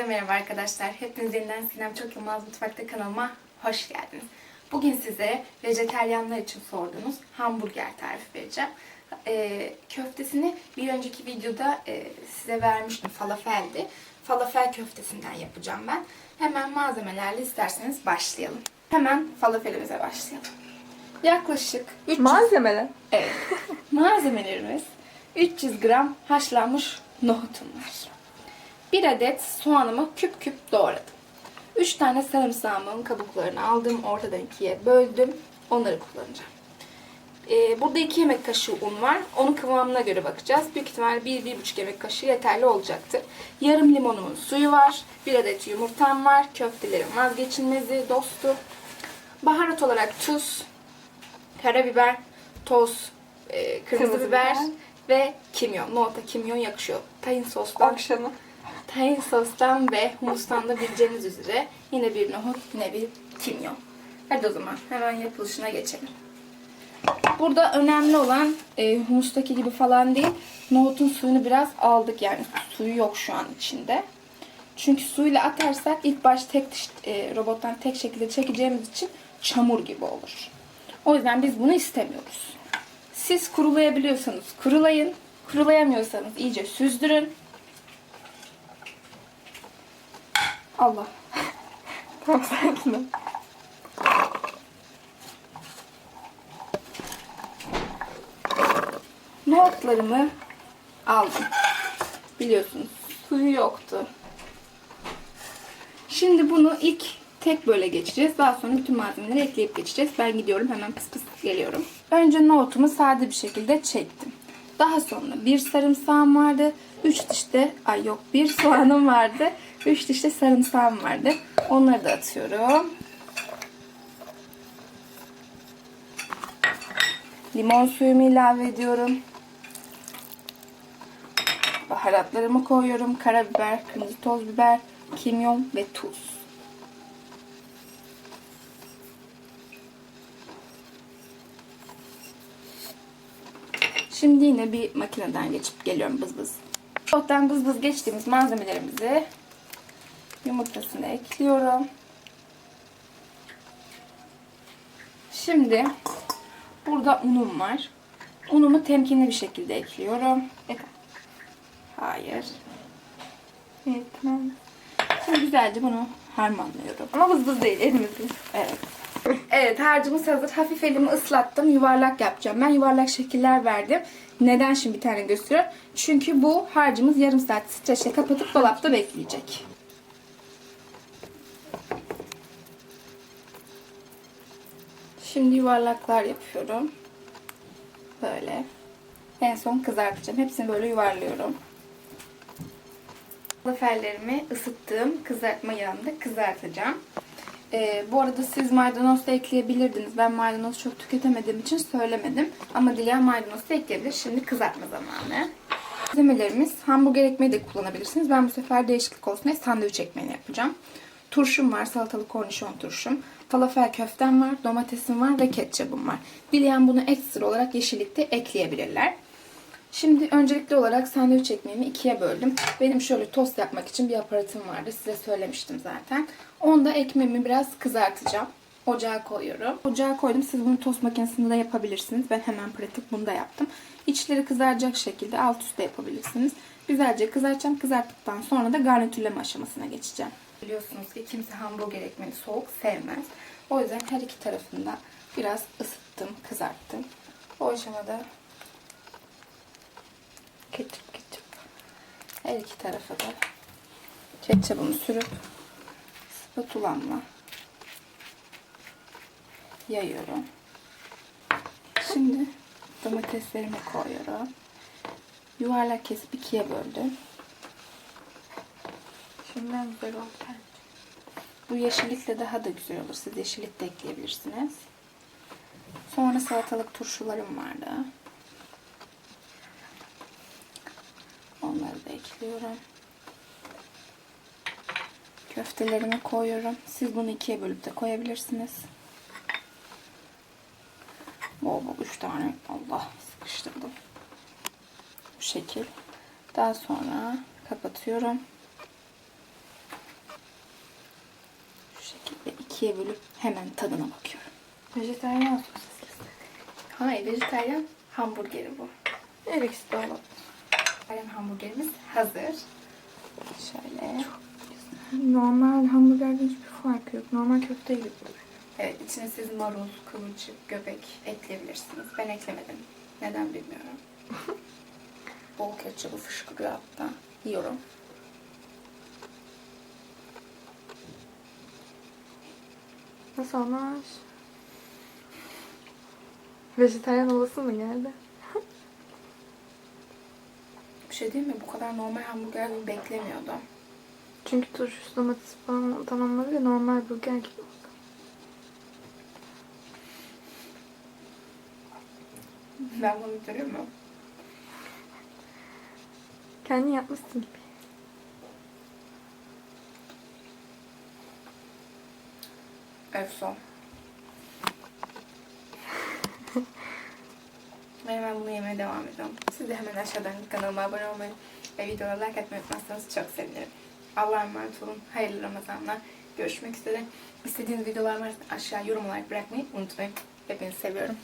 Hepinize merhaba arkadaşlar. Hepiniz yeniden Sinem Çok Yılmaz Mutfakta kanalıma hoş geldiniz. Bugün size vejeteryanlar için sorduğunuz hamburger tarifi vereceğim. Ee, köftesini bir önceki videoda e, size vermiştim. Falafeldi. Falafel köftesinden yapacağım ben. Hemen malzemelerle isterseniz başlayalım. Hemen falafelimize başlayalım. Yaklaşık 300 Malzemeler. Evet. Malzemelerimiz 300 gram haşlanmış nohutum var. 1 adet soğanımı küp küp doğradım. 3 tane sarımsağımın kabuklarını aldım. Ortadan ikiye böldüm. Onları kullanacağım. Ee, burada 2 yemek kaşığı un var. Onun kıvamına göre bakacağız. Büyük ihtimalle 1-1,5 yemek kaşığı yeterli olacaktır. Yarım limonumun suyu var. 1 adet yumurtam var. Köftelerin vazgeçilmezi, dostu. Baharat olarak tuz, karabiber, toz, e, kırmızı, Kırmızı biber, biber. ve kimyon. Nohuta kimyon yakışıyor. Tahin sostan, Akşamı. Tahin sostan ve humustan da bileceğiniz üzere yine bir nohut, yine bir kimyon. Hadi o zaman hemen yapılışına geçelim. Burada önemli olan e, humustaki gibi falan değil. Nohutun suyunu biraz aldık yani suyu yok şu an içinde. Çünkü suyla atarsak ilk baş tek e, robottan tek şekilde çekeceğimiz için çamur gibi olur. O yüzden biz bunu istemiyoruz. Siz kurulayabiliyorsanız kurulayın. Kurulayamıyorsanız iyice süzdürün. Allah. Tamam sakin ol. Nohutlarımı aldım. Biliyorsunuz suyu yoktu. Şimdi bunu ilk tek böyle geçeceğiz. Daha sonra bütün malzemeleri ekleyip geçeceğiz. Ben gidiyorum hemen pıs pıs geliyorum. Önce nohutumu sade bir şekilde çektim. Daha sonra bir sarımsağım vardı. Üç dişte, ay yok bir soğanım vardı. Üç dişte sarımsağım vardı. Onları da atıyorum. Limon suyumu ilave ediyorum. Baharatlarımı koyuyorum. Karabiber, kırmızı toz biber, kimyon ve tuz. Şimdi yine bir makineden geçip geliyorum bız bız. Ottan bız bız geçtiğimiz malzemelerimizi yumurtasını ekliyorum. Şimdi burada unum var. Unumu temkinli bir şekilde ekliyorum. Ek- Hayır. Evet tamam. Şimdi güzelce bunu harmanlıyorum. Ama vız değil elimizde. Evet. Evet harcımız hazır. Hafif elimi ıslattım. Yuvarlak yapacağım. Ben yuvarlak şekiller verdim. Neden şimdi bir tane gösteriyorum? Çünkü bu harcımız yarım saat streçle kapatıp dolapta bekleyecek. Şimdi yuvarlaklar yapıyorum. Böyle. En son kızartacağım. Hepsini böyle yuvarlıyorum. Falafellerimi ısıttığım kızartma yağında kızartacağım. Ee, bu arada siz maydanoz da ekleyebilirdiniz. Ben maydanoz çok tüketemediğim için söylemedim. Ama dileyen maydanoz da ekleyebilir. Şimdi kızartma zamanı. Malzemelerimiz hamburger ekmeği de kullanabilirsiniz. Ben bu sefer değişiklik olsun diye sandviç ekmeğini yapacağım. Turşum var, salatalık kornişon turşum. Falafel köftem var, domatesim var ve ketçabım var. Dileyen bunu ekstra olarak yeşillikte ekleyebilirler. Şimdi öncelikli olarak sandviç ekmeğimi ikiye böldüm. Benim şöyle tost yapmak için bir aparatım vardı. Size söylemiştim zaten. Onda ekmeğimi biraz kızartacağım. Ocağa koyuyorum. Ocağa koydum. Siz bunu tost makinesinde de yapabilirsiniz. Ben hemen pratik bunu da yaptım. İçleri kızaracak şekilde alt üstte yapabilirsiniz. Güzelce kızartacağım. Kızarttıktan sonra da garnitürleme aşamasına geçeceğim. Biliyorsunuz ki kimse hamburger ekmeğini soğuk sevmez. O yüzden her iki tarafında biraz ısıttım, kızarttım. O aşamada ketçap ketçap. Her iki tarafa da ketçabımı sürüp spatulamla yayıyorum. Şimdi domateslerimi koyuyorum. Yuvarlak kesip ikiye böldüm. Şimdiden güzel oldu. Bu yeşillikle daha da güzel olur. Siz yeşillik de ekleyebilirsiniz. Sonra salatalık turşularım vardı. Onları da ekliyorum. Köftelerimi koyuyorum. Siz bunu ikiye bölüp de koyabilirsiniz. Bol bol üç tane. Allah sıkıştırdım. Bu şekil. Daha sonra kapatıyorum. ikiye bölüp hemen tadına bakıyorum. Vejetaryen sosisli. Hayır, vejetaryen hamburgeri bu. Her ikisi de olur. Hamburgerimiz hazır. Şöyle. Normal hamburgerden hiçbir farkı yok. Normal köfte gibi. Evet, içine siz marul, kıvırcık, göbek ekleyebilirsiniz. Ben eklemedim. Neden bilmiyorum. Bol ketçabı fışkırıyor hatta. Yiyorum. Nasıl olmuş? Vejetaryen olası mı geldi? Şey değil mi? Bu kadar normal hamburger gibi beklemiyordum. Çünkü turşusu domates falan tamamladı ve normal burger gibi oldu. Ben bunu bitiriyor muyum? Kendin yapmışsın gibi. Efson. Ben hemen bunu yemeye devam ediyorum. Siz de hemen aşağıdan kanalıma abone olmayı ve videolara like atmayı unutmazsanız çok sevinirim. Allah'a emanet olun. Hayırlı Ramazanlar. Görüşmek üzere. İstediğiniz videolar varsa aşağı yorum olarak bırakmayı unutmayın. Hepinizi seviyorum.